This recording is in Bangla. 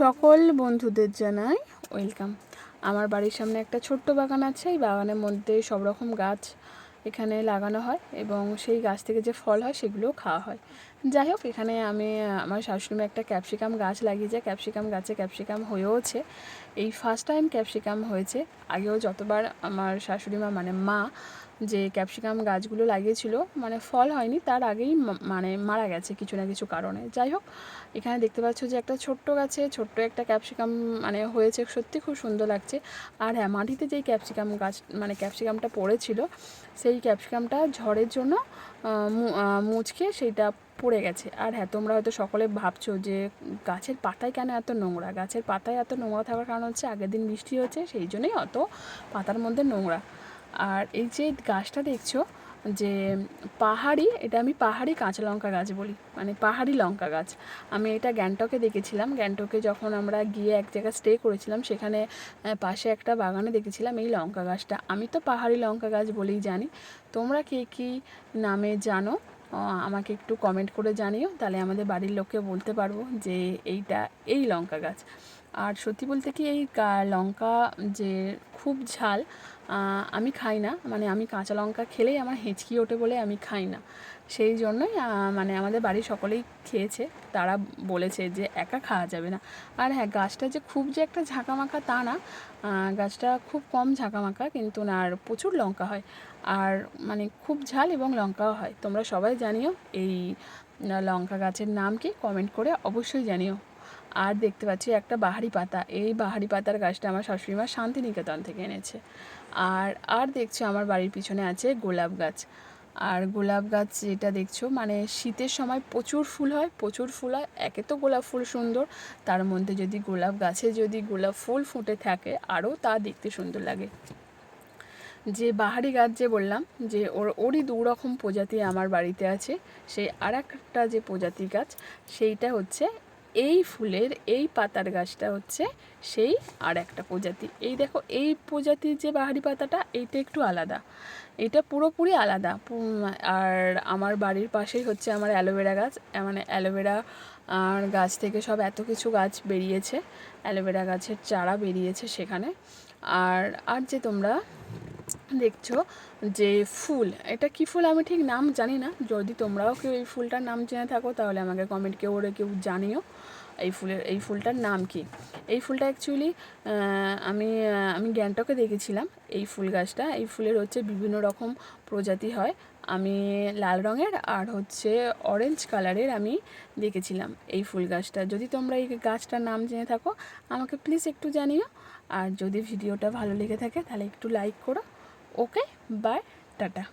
সকল বন্ধুদের জানাই ওয়েলকাম আমার বাড়ির সামনে একটা ছোট্ট বাগান আছে, এই বাগানের মধ্যে সব রকম গাছ এখানে লাগানো হয় এবং সেই গাছ থেকে যে ফল হয় সেগুলোও খাওয়া হয়। যাই হোক, এখানে আমি আমার শাশুড়িমা একটা ক্যাপসিকাম গাছ লাগিয়েছে ক্যাপসিকাম গাছে ক্যাপসিকাম হয়েওছে এই ফার্স্ট টাইম ক্যাপসিকাম হয়েছে। আগেও যতবার আমার শাশুড়িমা মানে মা যে ক্যাপসিকাম গাছগুলো লাগিয়েছিল মানে ফল হয়নি, তার আগেই মানে মারা গেছে কিছু না কিছু কারণে। যাই হোক, এখানে দেখতে পাচ্ছ যে একটা ছোট্ট গাছে ছোট্ট একটা ক্যাপসিকাম মানে হয়েছে, সত্যি খুব সুন্দর লাগছে। আর হ্যাঁ মাটিতে যেই ক্যাপসিকাম গাছ মানে ক্যাপসিকামটা পড়েছিল, সেই ক্যাপসিকামটা ঝড়ের জন্য মুচকে সেইটা পড়ে গেছে। আর হ্যাঁ তোমরা হয়তো সকলে ভাবছ যে গাছের পাতায় কেন এত নোংরা? গাছের পাতায় এত নোংরা থাকার কারণ হচ্ছে আগের দিন বৃষ্টি হয়েছে, সেই জন্যই অত পাতার মধ্যে নোংরা। আর এই যে গাছটা দেখছ, যে পাহাড়ি, এটা আমি পাহাড়ি কাঁচা লঙ্কা গাছ বলি মানে পাহাড়ি লঙ্কা গাছ। আমি এটা গ্যাংটকে দেখেছিলাম, গ্যাংটকে যখন আমরা গিয়ে এক জায়গায় স্টে করেছিলাম, সেখানে পাশে একটা বাগানে দেখেছিলাম এই লঙ্কা গাছটা। আমি তো পাহাড়ি লঙ্কা গাছ বলেই জানি। তোমরা কে কী নামে জানো? আমাকে একটু কমেন্ট করে জানিও, তাহলে আমাদের বাড়ির লোককে বলতে পারব যে এইটা এই লঙ্কা গাছ। আর সত্যি বলতে কি এই লঙ্কা যে খুব ঝাল আমি খাই না। মানে আমি কাঁচা লঙ্কা খেলেই আমার হেঁচকি ওঠে বলে আমি খাই না। সেই জন্যই মানে আমাদের বাড়ির সকলেই খেয়েছে। তারা বলেছে যে একা খাওয়া যাবে না। আর হ্যাঁ গাছটা যে খুব যে একটা ঝাঁকামাখা তা না। গাছটা খুব কম ঝাঁকামাখা কিন্তু না, আর প্রচুর লঙ্কা হয়। আর মানে খুব ঝাল এবং লঙ্কাও হয়। তোমরা সবাই জানিও এই লঙ্কা গাছের নাম কি? কমেন্ট করে অবশ্যই জানিও। আর দেখতে পাচ্ছি একটা বাহারি পাতা। এই বাহারি পাতার গাছটা আমার শাশুড়িমা শান্তিনিকেতন থেকে এনেছে। আর আর দেখছ আমার বাড়ির পিছনে আছে গোলাপ গাছ। আর গোলাপ গাছ যেটা দেখছ মানে শীতের সময় প্রচুর ফুল হয়, প্রচুর ফুল হয়। একে তো গোলাপ ফুল সুন্দর, তার মধ্যে যদি গোলাপ গাছে যদি গোলাপ ফুল ফুটে থাকে, আরও তা দেখতে সুন্দর লাগে। যে বাহারি গাছ যে বললাম, যে ওর, ওরই দু রকম প্রজাতি আমার বাড়িতে আছে। সেই আর একটা যে প্রজাতি গাছ, সেইটা হচ্ছে এই ফুলের এই পাতার গাছটা হচ্ছে সেই আর একটা প্রজাতি। এই দেখো, এই প্রজাতির যে বাহারি পাতাটা, এইটা একটু আলাদা। এটা পুরোপুরি আলাদা। আর আমার বাড়ির পাশেই হচ্ছে আমার অ্যালোভেরা গাছ। মানে অ্যালোভেরা আর গাছ থেকে সব এত কিছু গাছ বেরিয়েছে। অ্যালোভেরা গাছের চারা বেরিয়েছে সেখানে। আর আর যে তোমরা দেখছ যে ফুল, এটা কি ফুল আমি ঠিক নাম জানি না। যদি তোমরাও কেউ এই ফুলটার নাম জেনে থাকো, তাহলে আমাকে কমেন্ট কেউ ওরে কেউ জানিও এই ফুলের, এই ফুলটার নাম কি। এই ফুলটা অ্যাকচুয়ালি আমি আমি গ্যাংটকে দেখেছিলাম। এই ফুল গাছটা, এই ফুলের হচ্ছে বিভিন্ন রকম প্রজাতি হয়। আমি লাল রঙের আর হচ্ছে অরেঞ্জ কালারের আমি দেখেছিলাম এই ফুল গাছটা। যদি তোমরা এই গাছটার নাম জেনে থাকো, আমাকে প্লিজ একটু জানিও। আর যদি ভিডিওটা ভালো লেগে থাকে, তাহলে একটু লাইক করো। Okay bye tata.